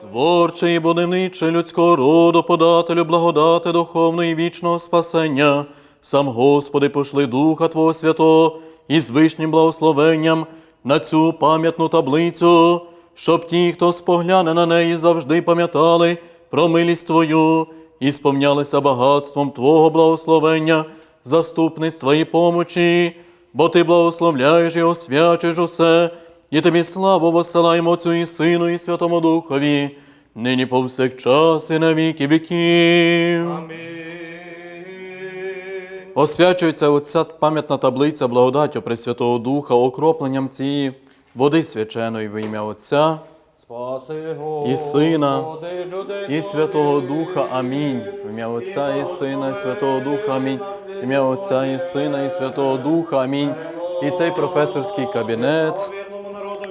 Творче і будівниче людського роду, подателю благодати духовної вічного спасення, сам Господи, пошли Духа Твого Святого і з вишнім благословенням на цю пам'ятну таблицю, щоб ті, хто спогляне на неї, завжди пам'ятали про милість Твою і сповнялися багатством Твого благословення, заступництва і помочі, бо Ти благословляєш і освячиш усе, і тобі славу воссилаємо Отцю і Сину, і Святому Духові, нині повсякчас і на віки віків. Амінь. Освячується оця пам'ятна таблиця благодаттю Пресвятого Духа, окропленням цієї води свяченої в ім'я Отця і Сина, і Святого Духа. Амінь. В ім'я Отця і Сина, і Святого Духа. Амінь. В ім'я Отця і Сина, і Святого Духа. Амінь. І цей професорський кабінет.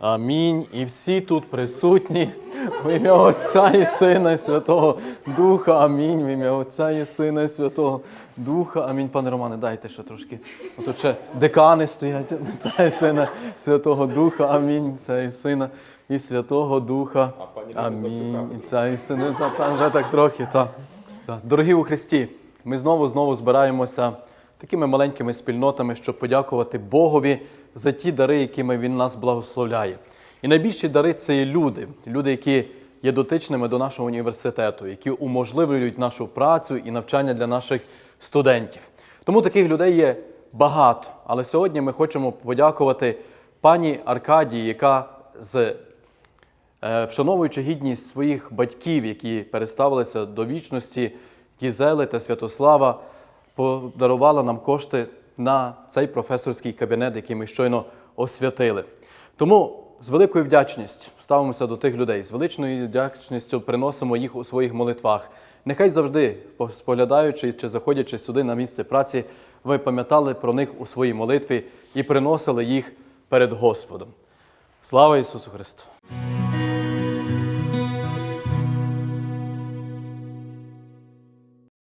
Амінь. І всі тут присутні. В ім'я Отця і Сина, і Святого Духа. Амінь. В ім'я Отця і Сина, і Святого Духа. Амінь. Пане Романе, дайте ще трошки. Отут ще декани стоять. Отця і Сина, Святого Духа. Амінь. Це і Сина, і Святого Духа. Амінь. І ця і Сина. Та, та, вже так трохи. Та. Та. Дорогі у Христі, ми знову знову збираємося такими маленькими спільнотами, щоб подякувати Богові за ті дари, якими Він нас благословляє. І найбільші дари це є люди, люди, які є дотичними до нашого університету, які уможливлюють нашу працю і навчання для наших студентів. Тому таких людей є багато. Але сьогодні ми хочемо подякувати пані Аркадії, яка з Е, Вшановуючи гідність своїх батьків, які переставилися до вічності, Гізели та Святослава, подарувала нам кошти на цей професорський кабінет, який ми щойно освятили. Тому з великою вдячністю ставимося до тих людей, з величною вдячністю приносимо їх у своїх молитвах. Нехай завжди, споглядаючи чи заходячи сюди на місце праці, ви пам'ятали про них у своїй молитві і приносили їх перед Господом. Слава Ісусу Христу!